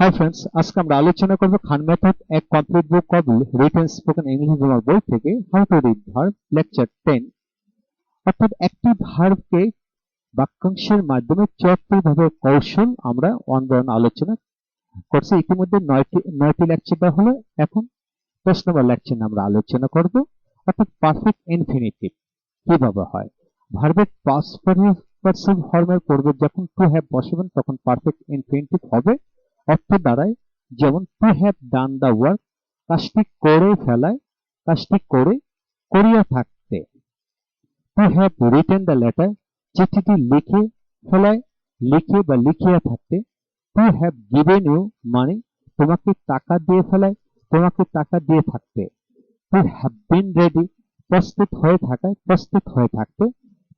Hi friends আজকে আমরা আলোচনা করব খান মেথড এক complete book of written spoken English grammar বই থেকে how to read verb lecture 10 অর্থাৎ একটি ভার্বকে বাক্যাংশের মাধ্যমে চুয়াত্তর ভাবে কৌশল আমরা বাই আলোচনা করছি। ইতিমধ্যে নয়টি নয়টি লেকচার দেওয়া হলো। এখন দশ নম্বর লেকচার আমরা আলোচনা করব। অর্থাৎ পারফেক্ট ইনফিনিটিভ কীভাবে হয়? ভার্বের পাস পার্সিভ ফর্মের পূর্বে যখন টু হ্যাভ বসাবেন তখন পারফেক্ট ইনফিনিটিভ হবে। অর্থ দাঁড়ায়। যেমন to have done the work, কাজটি করে ফেলায়, কাজটি করে, করিয়া থাকতে। To have written the letter চিঠিটি লিখে ফেলায়, লিখে বা লিখিয়া থাকতে। To have given you money তোমাকে টাকা দিয়ে ফেলায়, তোমাকে টাকা দিয়ে থাকতে। টু হ্যাভ বিন রেডি প্রস্তুত হয়ে থাকায় প্রস্তুত হয়ে থাকতে।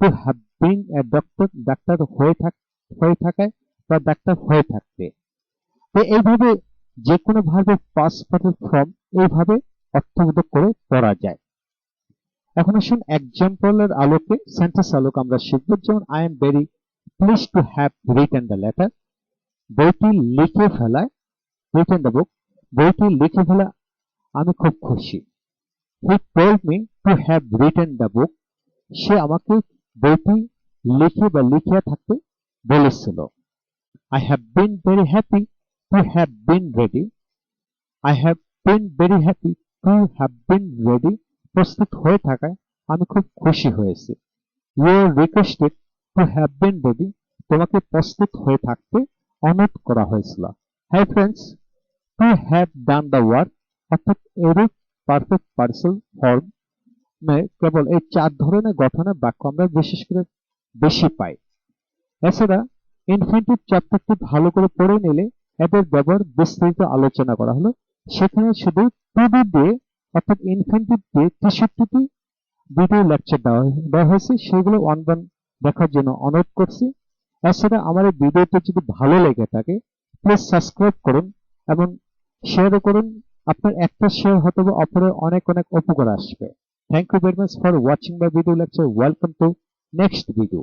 To have been a doctor doctor হয়ে থাক, হয়ে থাকায় বা ডাক্তার হয়ে থাকতে। তো এইভাবে যে কোনো ভাবে পাস ফর্ম এইভাবে অর্থবোধক করে পড়া যায়। এখন আসুন এক্সাম্পলের আলোকে সেন্টেন্স আলোকে আমরা শিখব, যেমন I am very please to have written the letter বইটি লিখে ফেলায় রিটেন দ্য বুক বইটি লিখে ফেলা আমি খুব খুশি। He told me to have written the book সে আমাকে বইটি লিখে বা লিখিয়া থাকতে বলেছিল। I have been very happy to have been ready I have been very happy to have been ready প্রস্তুত হয়ে থাকায় আমি খুব খুশি হয়েছি। You requested to have been ready তোমাকে প্রস্তুত হয়ে থাকতে অনুরোধ করা হয়েছিল। হ্যাঁ friends to have done the work অর্থাৎ এরূপ পারফেক্ট পার্সেল ফর্ম কেবল এই চার ধরনের গঠনের বাক্য আমরা বিশেষ করে বেশি পাই। এছাড়া ইনফিনিটিভ চ্যাপ্টারটি ভালো করে পড়ে নিলে এদের ব্যবহার বিস্তারিত আলোচনা করা হলো। সেখানে শুধু টু বি দিয়ে অর্থাৎ ইনফিনিটিভ দিয়ে তেষট্টিটি ভিডিও লেকচার দেওয়া হয়েছে। সেগুলো ওয়ান ওয়ান দেখার জন্য অনুরোধ করছি। এছাড়া আমার এই ভিডিওটি যদি ভালো লেগে থাকে প্লিজ সাবস্ক্রাইব করুন এবং শেয়ারও করুন। আপনার একটা শেয়ার হয়তো অপরের অনেক অনেক উপকার আসবে। Thank you very much for watching my video lecture welcome to next video